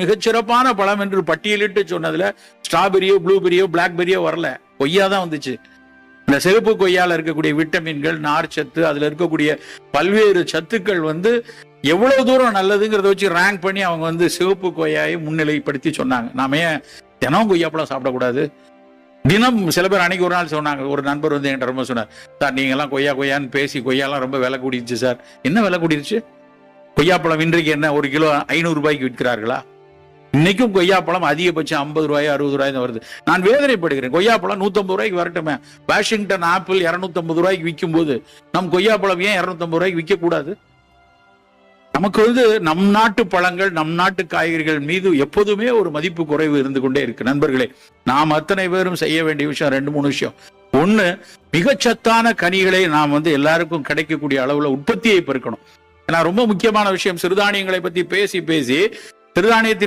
மிகச்சிறப்பான பழம் என்று பட்டியலிட்டு சொன்னதுல ஸ்ட்ராபெரியோ ப்ளூபெரியோ பிளாக்பெரியோ வரல. கொய்யா தான் வந்துச்சு. இந்த சிவப்பு கொய்யால இருக்கக்கூடிய விட்டமின்கள் நார் சத்து அதுல இருக்கக்கூடிய பல்வேறு சத்துக்கள் வந்து எவ்வளவு தூரம் நல்லதுங்கிறத வச்சு ரேங்க் பண்ணி அவங்க வந்து சிவப்பு கொய்யாயை முன்னிலைப்படுத்தி சொன்னாங்க. நாம ஏன் தினம் கொய்யாப்பழம் சாப்பிடக்கூடாது? தினம் சில பேர் அன்னைக்கு ஒரு நாள் சொன்னாங்க. ஒரு நண்பர் வந்து என்கிட்ட ரொம்ப சொன்னார். சார் நீங்கெல்லாம் கொய்யா கொய்யான்னு பேசி கொய்யாலாம் ரொம்ப விலை கூடிருச்சு சார். என்ன விலை கூடிருச்சு? கொய்யாப்பழம் இன்றைக்கு என்ன ஒரு கிலோ ஐநூறு ரூபாய்க்கு விற்கிறார்களா? இன்னைக்கும் கொய்யாப்பழம் அதிகபட்சம் ஐம்பது ரூபாய் அறுபது ரூபாய் வருது. நான் வேதனைப்படுகிறேன். கொய்யாப்பழம் நூத்தம்பது ரூபாய்க்கு வரட்டுமே. வாஷிங்டன் ஆப்பிள் இருநூத்தம்பது ரூபாய்க்கு விற்கும் போது நம் கொய்யாப்பழம் ஏன் இருநூத்தம்பது ரூபாய்க்கு விற்க கூடாது நமக்கு வந்து நம் நாட்டு பழங்கள் நம் நாட்டு காய்கறிகள் மீது எப்போதுமே ஒரு மதிப்பு குறைவு இருந்து கொண்டே இருக்கு. நண்பர்களே நாம் அத்தனை பேரும் செய்ய வேண்டிய விஷயம் ரெண்டு மூணு விஷயம். ஒண்ணு மிகச்சத்தான கனிகளை நாம் வந்து எல்லாருக்கும் கிடைக்கக்கூடிய அளவுல உற்பத்தியை பெருக்கணும். ஏன்னா ரொம்ப முக்கியமான விஷயம். சிறுதானியங்களை பத்தி பேசி பேசி சிறுதானியத்தின்